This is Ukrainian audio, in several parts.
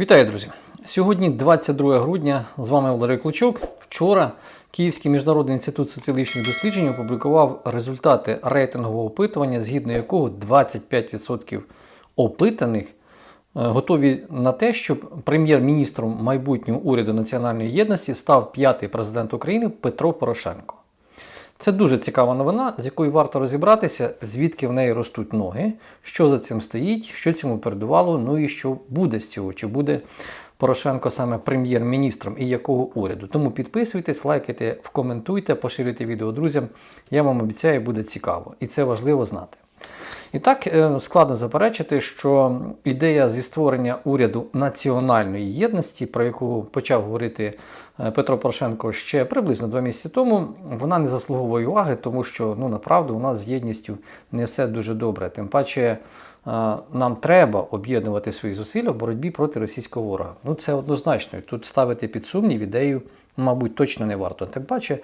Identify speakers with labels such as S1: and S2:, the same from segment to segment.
S1: Вітаю, друзі! Сьогодні 22 грудня. З вами Валерій Клочок. Вчора Київський міжнародний інститут соціологічних досліджень опублікував результати рейтингового опитування, згідно якого 25% опитаних е, готові на те, щоб прем'єр-міністром майбутнього уряду національної єдності став п'ятий президент України Петро Порошенко. Це дуже цікава новина, з якою варто розібратися, звідки в неї ростуть ноги, що за цим стоїть, що цьому передувало, ну і що буде з цього, чи буде Порошенко саме прем'єр-міністром і якого уряду. Тому підписуйтесь, лайкайте, коментуйте, поширюйте відео друзям. Я вам обіцяю, буде цікаво. І це важливо знати. І так е, складно заперечити, що ідея зі створення уряду національної єдності, про яку почав говорити Петро Порошенко ще приблизно два місяці тому, вона не заслуговує уваги, тому що ну направду у нас з єдністю не все дуже добре. Тим паче е, нам треба об'єднувати свої зусилля в боротьбі проти російського ворога. Ну це однозначно. Тут ставити під сумнів ідею, мабуть, точно не варто. Тим паче.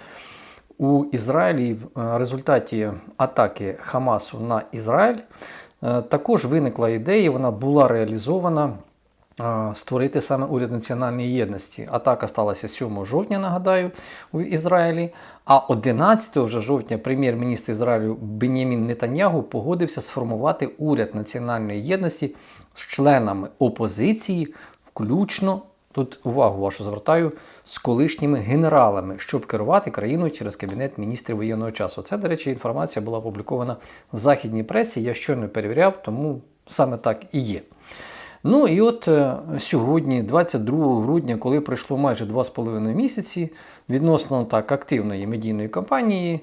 S1: У Ізраїлі в результаті атаки Хамасу на Ізраїль е, також виникла ідея, вона була реалізована е, створити саме уряд національної єдності. Атака сталася 7 жовтня, нагадаю, у Ізраїлі. А 11 вже жовтня прем'єр-міністр Ізраїлю Бенямін Нетаньягу погодився сформувати уряд національної єдності з членами опозиції, включно Тут увагу вашу звертаю з колишніми генералами, щоб керувати країною через кабінет міністрів воєнного часу. Це, до речі, інформація була опублікована в західній пресі. Я щойно перевіряв, тому саме так і є. Ну і от е, сьогодні, 22 грудня, коли пройшло майже 2,5 місяці відносно так активної медійної кампанії, е,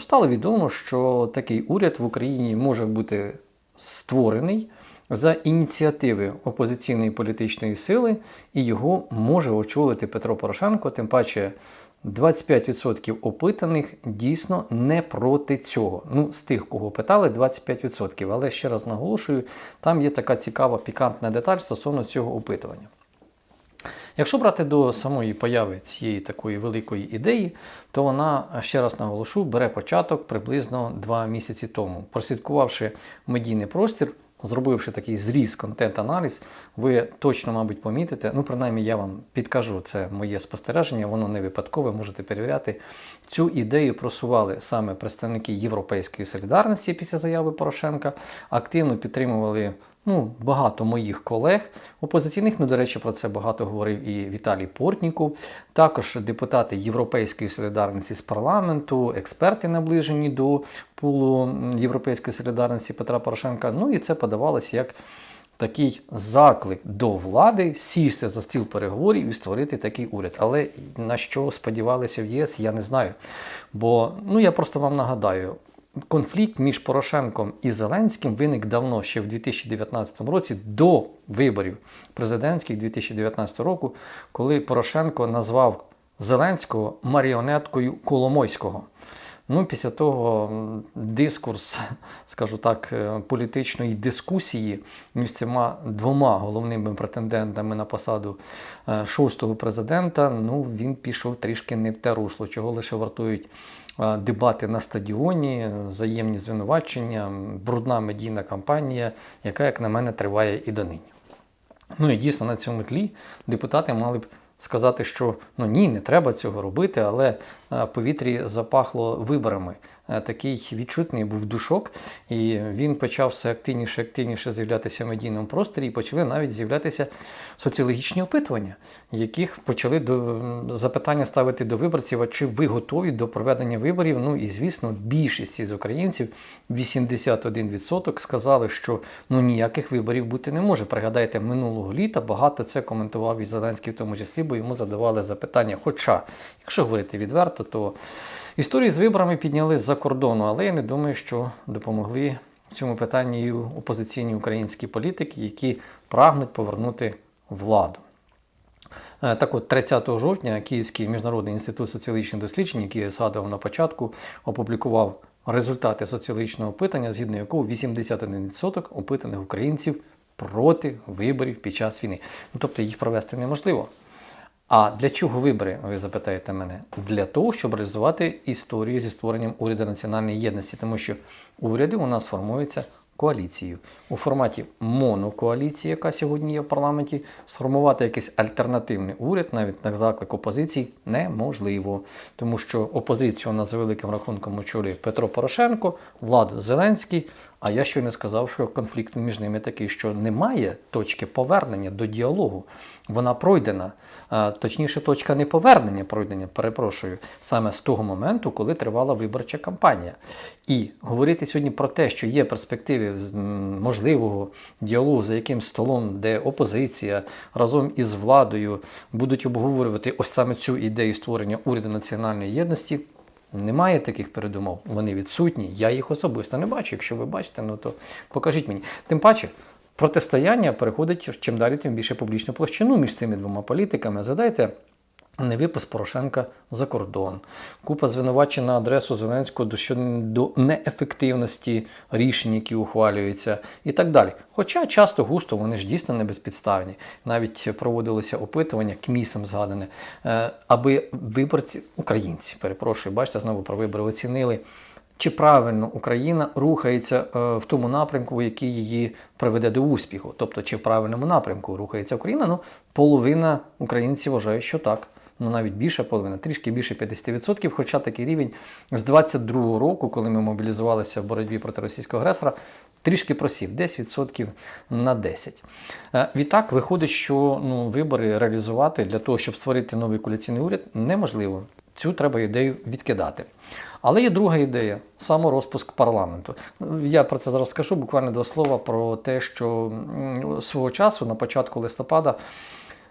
S1: стало відомо, що такий уряд в Україні може бути створений за ініціативи опозиційної політичної сили, і його може очолити Петро Порошенко. Тим паче 25% опитаних дійсно не проти цього. Ну, з тих, кого питали, 25%. Але ще раз наголошую, там є така цікава пікантна деталь стосовно цього опитування. Якщо брати до самої появи цієї такої великої ідеї, то вона, ще раз наголошу, бере початок приблизно два місяці тому. Прослідкувавши медійний простір, зробивши такий зріз контент-аналіз, ви точно, мабуть, помітите, ну, принаймні, я вам підкажу, це моє спостереження, воно не випадкове, можете перевіряти. Цю ідею просували саме представники Європейської солідарності після заяви Порошенка, активно підтримували. Ну, багато моїх колег опозиційних, ну, до речі, про це багато говорив і Віталій Портніков, також депутати Європейської солідарності з парламенту, експерти наближені до пулу Європейської солідарності Петра Порошенка. Ну і це подавалося як такий заклик до влади сісти за стіл переговорів і створити такий уряд. Але на що сподівалися в ЄС, я не знаю. Бо ну я просто вам нагадаю. Конфлікт між Порошенком і Зеленським виник давно ще в 2019 році, до виборів президентських 2019 року, коли Порошенко назвав Зеленського маріонеткою Коломойського. Ну, після того дискурс, скажу так, е, політичної дискусії між цими двома головними претендентами на посаду е, шостого президента, ну він пішов трішки не в те русло, чого лише вартують дебати на стадіоні, взаємні звинувачення, брудна медійна кампанія, яка, як на мене, триває і донині. Ну і дійсно на цьому тлі депутати мали б сказати, що ну ні, не треба цього робити, але е, повітрі запахло виборами. Е, такий відчутний був душок, і він почав все активніше активніше з'являтися в медійному просторі, і почали навіть з'являтися соціологічні опитування, яких почали до запитання ставити до виборців, а чи ви готові до проведення виборів? Ну і звісно, більшість із українців, 81% сказали, що ну ніяких виборів бути не може. Пригадайте, минулого літа багато це коментував і Зеленський в тому числі, бо йому задавали запитання. Хоча, якщо говорити відверто, то історії з виборами підняли з-за кордону, але я не думаю, що допомогли цьому питанні опозиційні українські політики, які прагнуть повернути владу. Е, Так от, 30 жовтня Київський міжнародний інститут соціологічних досліджень, який я згадував на початку, опублікував результати соціологічного опитання, згідно якого 81% опитаних українців проти виборів під час війни. Ну, Тобто їх провести неможливо. А для чого вибори, ви запитаєте мене? Для того, щоб реалізувати історію зі створенням уряду національної єдності, тому що уряди у нас формуються коаліцією у форматі монокоаліції, яка сьогодні є в парламенті, сформувати якийсь альтернативний уряд, навіть на заклик опозиції, неможливо, тому що опозицію у нас за великим рахунком очолює Петро Порошенко, владу Зеленський. А я щойно сказав, що конфлікт між ними такий, що немає точки повернення до діалогу. Вона пройдена. Точніше, точка не повернення пройдення, перепрошую, саме з того моменту, коли тривала виборча кампанія. І говорити сьогодні про те, що є перспективи можливого діалогу за якимсь столом, де опозиція разом із владою будуть обговорювати ось саме цю ідею створення уряду національної єдності. Немає таких передумов, вони відсутні. Я їх особисто не бачу. Якщо ви бачите, ну то покажіть мені. Тим паче, протистояння переходить чим далі, тим більше публічну площину між цими двома політиками. Згадайте не випуск Порошенка за кордон, купа звинувачень на адресу Зеленського до щодо неефективності рішень, які ухвалюються, і так далі. Хоча часто густо вони ж дійсно не безпідставні. Навіть проводилося опитування КМІСом згадане, е, аби виборці, українці, перепрошую, бачите, знову про вибори оцінили. Чи правильно Україна рухається е, в тому напрямку, який її приведе до успіху? Тобто, чи в правильному напрямку рухається Україна? Ну, половина українців вважає, що так. Ну навіть більше половина, трішки більше 50%, хоча такий рівень з 22-го року, коли ми мобілізувалися в боротьбі проти російського агресора, трішки просів, десь відсотків на 10. Е, Відтак виходить, що ну, вибори реалізувати для того, щоб створити новий коаліційний уряд, неможливо. Цю треба ідею відкидати. Але є друга ідея саморозпуск парламенту. Я про це зараз скажу буквально два слова про те, що свого часу, на початку листопада,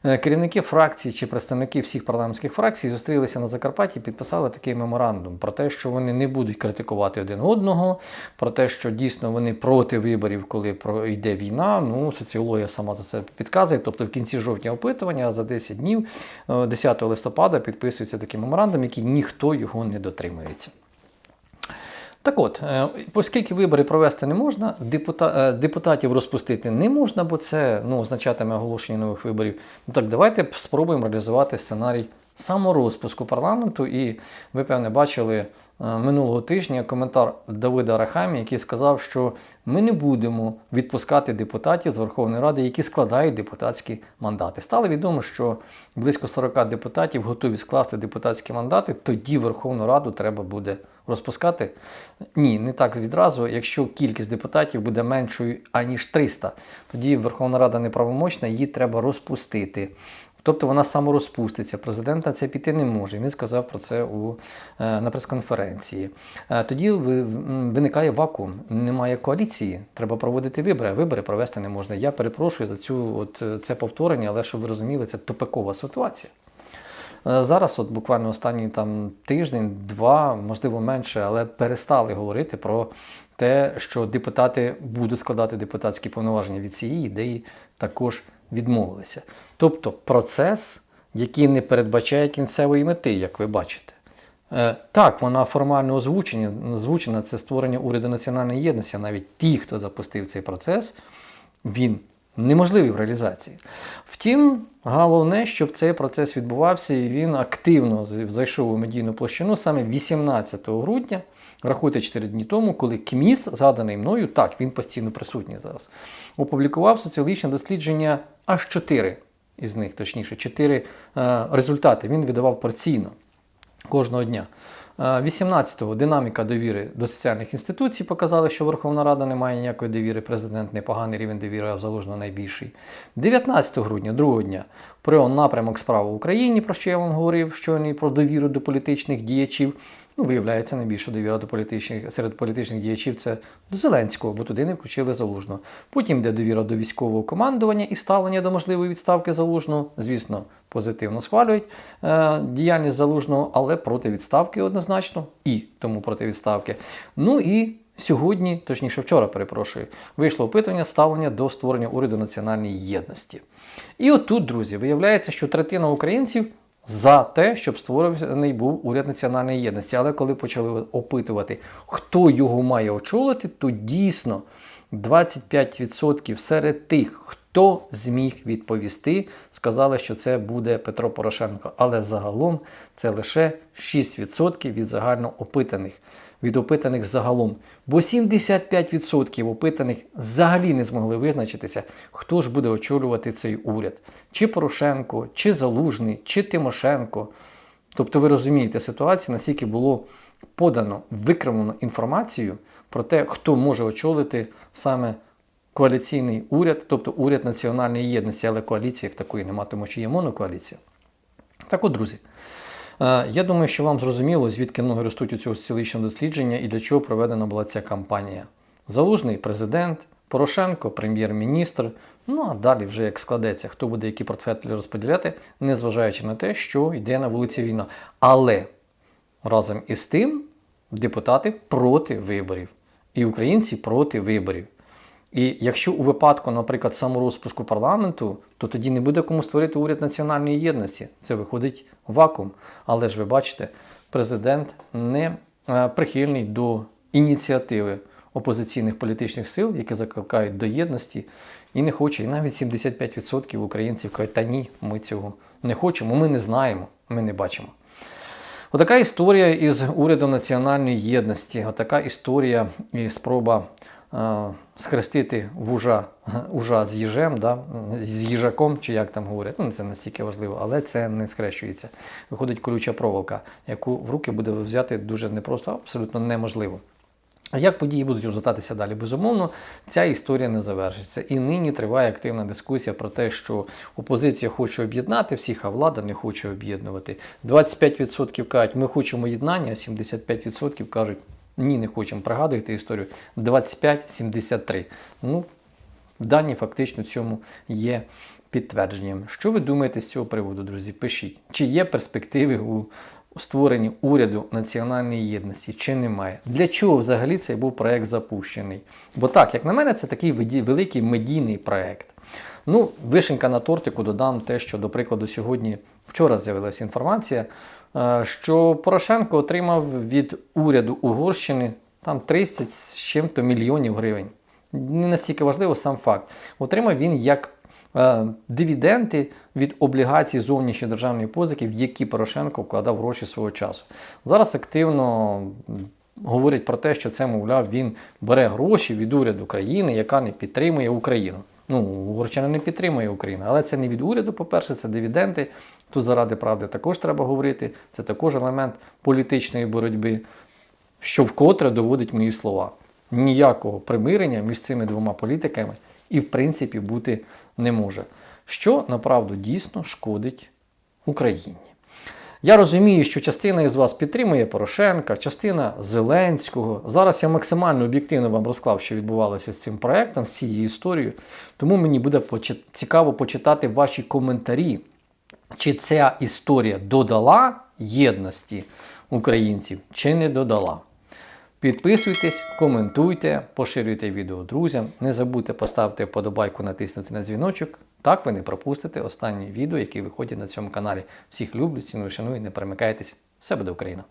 S1: керівники фракцій чи представники всіх парламентських фракцій зустрілися на Закарпатті і підписали такий меморандум про те, що вони не будуть критикувати один одного, про те, що дійсно вони проти виборів, коли йде війна. Ну, соціологія сама за це підказує. Тобто в кінці жовтня опитування, за 10 днів, е, 10 листопада, підписується такий меморандум, який ніхто його не дотримується. Так от, е, оскільки вибори провести не можна, депута, е, депутатів розпустити не можна, бо це ну, означатиме оголошення нових виборів. Ну так давайте спробуємо реалізувати сценарій саморозпуску парламенту. І ви, певне, бачили минулого тижня коментар Давида Рахамі, який сказав, що ми не будемо відпускати депутатів з Верховної Ради, які складають депутатські мандати. Стало відомо, що близько 40 депутатів готові скласти депутатські мандати, тоді Верховну Раду треба буде розпускати. Ні, не так відразу. Якщо кількість депутатів буде меншою, аніж 300, тоді Верховна Рада неправомочна, її треба розпустити. Тобто вона саморозпуститься. Президент на це піти не може. Він сказав про це у, е, на прес-конференції. Е, Тоді виникає вакуум. Немає коаліції, треба проводити вибори. Вибори провести не можна. Я перепрошую за цю от е, це повторення, але щоб ви розуміли, це тупикова ситуація. Зараз, от буквально останній там тиждень, два, можливо, менше, але перестали говорити про те, що депутати будуть складати депутатські повноваження від цієї ідеї, також відмовилися. Тобто процес, який не передбачає кінцевої мети, як ви бачите. Е, Так, вона формально озвучена, озвучена, це створення уряду національної єдності. Навіть ті, хто запустив цей процес, він неможливий в реалізації. Втім, головне, щоб цей процес відбувався і він активно зайшов у медійну площину саме 18 грудня. Рахуйте 4 дні тому, коли КМІС, згаданий мною, так, він постійно присутній зараз, опублікував соціологічне дослідження аж 4 із них, точніше, 4 е, результати. Він видавав порційно кожного дня. Е, 18-го динаміка довіри до соціальних інституцій показала, що Верховна Рада не має ніякої довіри, президент непоганий рівень довіри, а залужно найбільший. 19 грудня, другого дня, про напрямок справи в Україні, про що я вам говорив, щойно і про довіру до політичних діячів. Ну, виявляється, найбільша довіра до політичних серед політичних діячів це до Зеленського, бо туди не включили залужного. Потім йде довіра до військового командування і ставлення до можливої відставки залужного. Звісно, позитивно схвалюють е, діяльність залужного, але проти відставки однозначно і тому проти відставки. Ну і сьогодні, точніше, вчора, перепрошую, вийшло опитування ставлення до створення уряду національної єдності. І отут, друзі, виявляється, що третина українців за те, щоб створений був уряд національної єдності. Але коли почали опитувати, хто його має очолити, то дійсно 25% серед тих, хто зміг відповісти, сказали, що це буде Петро Порошенко. Але загалом це лише 6% від загально опитаних. Від опитаних загалом. Бо 75% опитаних взагалі не змогли визначитися, хто ж буде очолювати цей уряд. Чи Порошенко, чи Залужний, чи Тимошенко. Тобто ви розумієте ситуацію, наскільки було подано викривлено інформацію про те, хто може очолити саме коаліційний уряд, тобто уряд національної єдності, але коаліції як такої немає, тому що є монокоаліція. Так от, друзі, я думаю, що вам зрозуміло, звідки ноги ростуть у цього соціологічного дослідження і для чого проведена була ця кампанія. Залужний президент, Порошенко, прем'єр-міністр. Ну а далі вже як складеться, хто буде які портфелі розподіляти, незважаючи на те, що йде на вулиці війна. Але разом із тим депутати проти виборів, і українці проти виборів. І якщо у випадку, наприклад, саморозпуску парламенту, то тоді не буде кому створити уряд національної єдності. Це виходить вакуум. Але ж ви бачите, президент не е, прихильний до ініціативи опозиційних політичних сил, які закликають до єдності, і не хоче. І навіть 75% українців кажуть, та ні, ми цього не хочемо, ми не знаємо, ми не бачимо. Отака історія із урядом національної єдності, отака історія і спроба схрестити вужа, ужа з їжем, да, з їжаком, чи як там говорять. Ну, це настільки важливо, але це не схрещується. Виходить колюча проволока, яку в руки буде взяти дуже непросто, абсолютно неможливо. Як події будуть розвиватися далі? Безумовно, ця історія не завершиться. І нині триває активна дискусія про те, що опозиція хоче об'єднати всіх, а влада не хоче об'єднувати. 25% кажуть, ми хочемо єднання, а 75% кажуть, ні, не хочемо. Пригадуєте історію? 25-73. Ну, дані фактично цьому є підтвердженням. Що ви думаєте з цього приводу, друзі? Пишіть. Чи є перспективи у створенні уряду національної єдності, чи немає? Для чого взагалі цей був проект запущений? Бо так, як на мене, це такий великий медійний проект. Ну, вишенька на тортику додам те, що, до прикладу, сьогодні, вчора з'явилася інформація, що Порошенко отримав від уряду Угорщини там 30 з чим-то мільйонів гривень. Не настільки важливо сам факт. Отримав він як е, дивіденди від облігацій зовнішньої державної позики, в які Порошенко вкладав гроші свого часу. Зараз активно говорять про те, що це, мовляв, він бере гроші від уряду країни, яка не підтримує Україну. Ну, Угорщина не підтримує Україну, але це не від уряду, по-перше, це дивіденди. Тут заради правди також треба говорити. Це також елемент політичної боротьби, що вкотре доводить мої слова. Ніякого примирення між цими двома політиками і, в принципі, бути не може. Що направду дійсно шкодить Україні. Я розумію, що частина із вас підтримує Порошенка, частина Зеленського. Зараз я максимально об'єктивно вам розклав, що відбувалося з цим проектом, з цією історією. Тому мені буде цікаво почитати ваші коментарі, чи ця історія додала єдності українців, чи не додала. Підписуйтесь, коментуйте, поширюйте відео друзям. Не забудьте поставити вподобайку, натиснути на дзвіночок. Так ви не пропустите останні відео, які виходять на цьому каналі. Всіх люблю, ціную, шаную, не перемикайтесь. Все буде Україна!